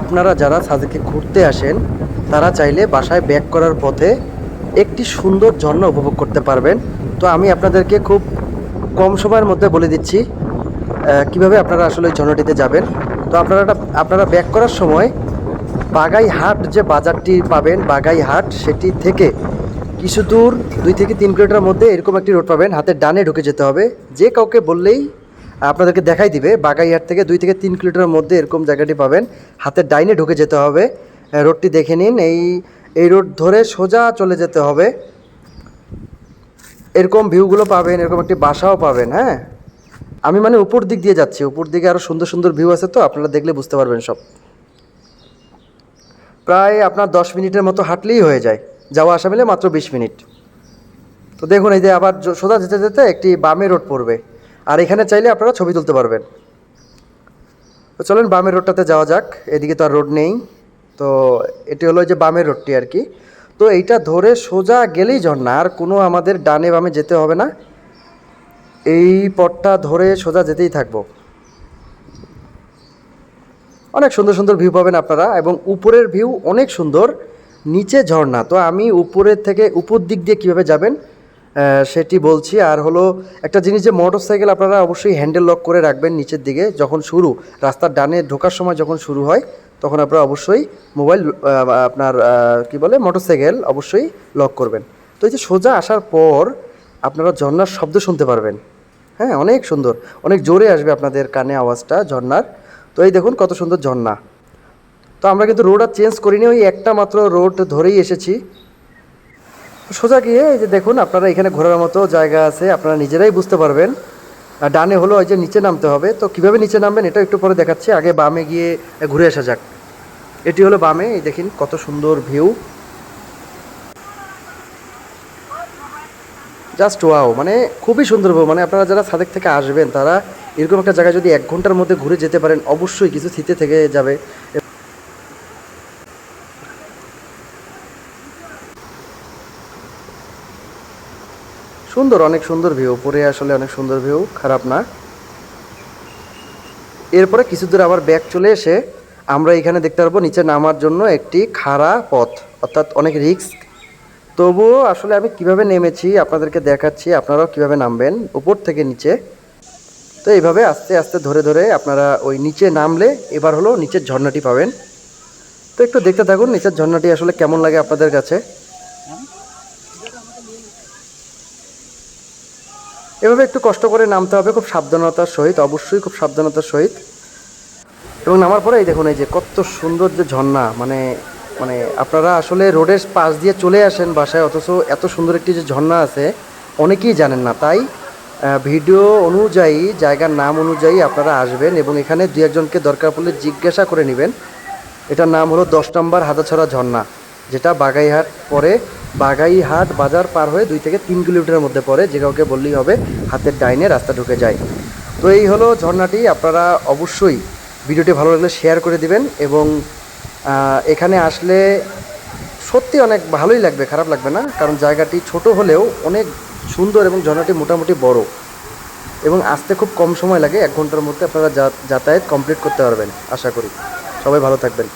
আপনারা যারা সাজেকে ঘুরতে আসেন, তারা চাইলে বাসায় ব্যাক করার পথে একটি সুন্দর ঝর্ণা উপভোগ করতে পারবেন। তো আমি আপনাদেরকে খুব কম সময়ের মধ্যে বলে দিচ্ছি কীভাবে আপনারা আসলে ওই ঝর্ণাটিতে যাবেন। তো আপনারা আপনারা ব্যাক করার সময় বাগাই হাট যে বাজারটি পাবেন, বাগাই হাট, সেটি থেকে কিছু দূর দুই থেকে তিন কিলোমিটার মধ্যে এরকম একটি রোড পাবেন। হাতে ডানে ঢুকে যেতে হবে। যে কাউকে বললেই আপনাদেরকে দেখাই দিবে, বাগাইহাট থেকে দুই থেকে তিন কিলোমিটারের মধ্যে এরকম জায়গাটি পাবেন। হাতের ডাইনে ঢুকে যেতে হবে। রোডটি দেখে নিন। এই এই রোড ধরে সোজা চলে যেতে হবে। এরকম ভিউগুলো পাবেন, এরকম একটি বাসাও পাবেন হ্যাঁ? আমি মানে উপর দিক দিয়ে যাচ্ছি। উপর দিকে আরও সুন্দর সুন্দর ভিউ আছে তো, আপনারা দেখলে বুঝতে পারবেন সব। প্রায় আপনার দশ মিনিটের মতো হাঁটলেই হয়ে যায়। যাওয়া আসা মিলে মাত্র বিশ মিনিট। তো দেখুন, এই যে আবার সোজা যেতে যেতে একটি বামে রোড পড়বে। আর এখানে চাইলে আপনারা ছবি তুলতে পারবেন। তো চলেন বামের রোডটাতে যাওয়া যাক। এদিকে তো আর রোড নেই। তো এটি হলো যে বামের রোডটি আর কি। তো এইটা ধরে সোজা গেলেই ঝর্ণা, আর কোনো আমাদের ডানে বামে যেতে হবে না। এই পথটা ধরে সোজা যেতেই থাকব। অনেক সুন্দর সুন্দর ভিউ পাবেন আপনারা, এবং উপরের ভিউ অনেক সুন্দর। নিচে ঝর্ণা, তো আমি উপরের থেকে উপর দিক দিয়ে কীভাবে যাবেন সেটি বলছি। আর হলো একটা জিনিস যে মোটর সাইকেল আপনারা অবশ্যই হ্যান্ডেল লক করে রাখবেন নিচের দিকে যখন শুরু। রাস্তার ডানে ঢোকার সময় যখন শুরু হয়, তখন আপনারা অবশ্যই মোবাইল আপনার কি বলে মোটর সাইকেল অবশ্যই লক করবেন। তো এই যে সোজা আসার পর আপনারা ঝর্নার শব্দ শুনতে পারবেন। হ্যাঁ অনেক সুন্দর। অনেক জোরে আসবে আপনাদের কানে আওয়াজটা ঝর্ণার তো এই দেখুন কত সুন্দর ঝর্ণা। তো আমরা কিন্তু রোড আর চেঞ্জ করিনি, ওই একটা মাত্র রোড ধরেই এসেছি। সোজা গিয়ে এই যে দেখুন, আপনারা এখানে ঘোরার মতো জায়গা আছে, আপনারা নিজেরাই বুঝতে পারবেন। আর ডানে হলো ওই যে নিচে নামতে হবে। তো কীভাবে নিচে নামবেন এটা একটু পরে দেখাচ্ছি। আগে বামে গিয়ে ঘুরে আসা যাক। এটি হলো বামে, এই দেখুন কত সুন্দর ভিউ। জাস্ট ওয়াও মানে খুবই সুন্দর। মানে আপনারা যারা সাদেক থেকে আসবেন, তারা এরকম একটা জায়গায় যদি এক ঘণ্টার মধ্যে ঘুরে যেতে পারেন, অবশ্যই কিছু স্মৃতি থেকে যাবে। সুন্দর, অনেক সুন্দর ভিউ উপরে আসলে অনেক সুন্দর ভিউ খারাপ না। এরপরে কিছু দূর আবার ব্যাক চলে এসে আমরা এখানে দেখতে পারব, নিচে নামার জন্য একটি খাড়া পথ, অর্থাৎ অনেক রিস্ক তবুও আসলে আমি কীভাবে নেমেছি আপনাদেরকে দেখাচ্ছি, আপনারাও কীভাবে নামবেন, উপর থেকে নিচে। তো এইভাবে আস্তে আস্তে ধরে ধরে আপনারা ওই নিচে নামলে এবার হলো নিচের ঝর্ণাটি পাবেন। তো একটু দেখতে থাকুন, নিচের ঝর্ণাটি আসলে কেমন লাগে আপনাদের কাছে? এভাবে একটু কষ্ট করে নামতে হবে, খুব সাবধানতার সহিত, অবশ্যই খুব সাবধানতার সহিত। এবং নামার পরে এই দেখুন এই যে কত সুন্দর যে ঝর্ণা মানে মানে আপনারা আসলে রোডের পাশ দিয়ে চলে আসেন বাসায়, অথচ এত সুন্দর একটি যে ঝর্ণা আছে, অনেকেই জানেন না। তাই ভিডিও অনুযায়ী, জায়গার নাম অনুযায়ী আপনারা আসবেন এবং এখানে দু একজনকে দরকার পড়লে জিজ্ঞাসা করে নেবেন। এটার নাম হলো দশ নম্বর হাদাছড়া ঝর্ণা। যেটা বাগাইহাট পরে বাগাইহাট বাজার পার হয়ে দুই থেকে তিন কিলোমিটারের মধ্যে পড়ে, যে কাউকে বললেই হবে হাতের ডাইনে রাস্তা ঢুকে যায়। তো এই হলো ঝর্ণাটি, আপনারা অবশ্যই ভিডিওটি ভালো লাগলে শেয়ার করে দিবেন এবং এখানে আসলে সত্যি অনেক ভালোই লাগবে, খারাপ লাগবে না, কারণ জায়গাটি ছোট হলেও অনেক সুন্দর এবং ঝর্ণাটি মোটামুটি বড়। এবং আসতে খুব কম সময় লাগে, এক ঘণ্টার মধ্যে আপনারা যাতায়াত কমপ্লিট করতে পারবেন, আশা করি। সবাই ভালো থাকবেন।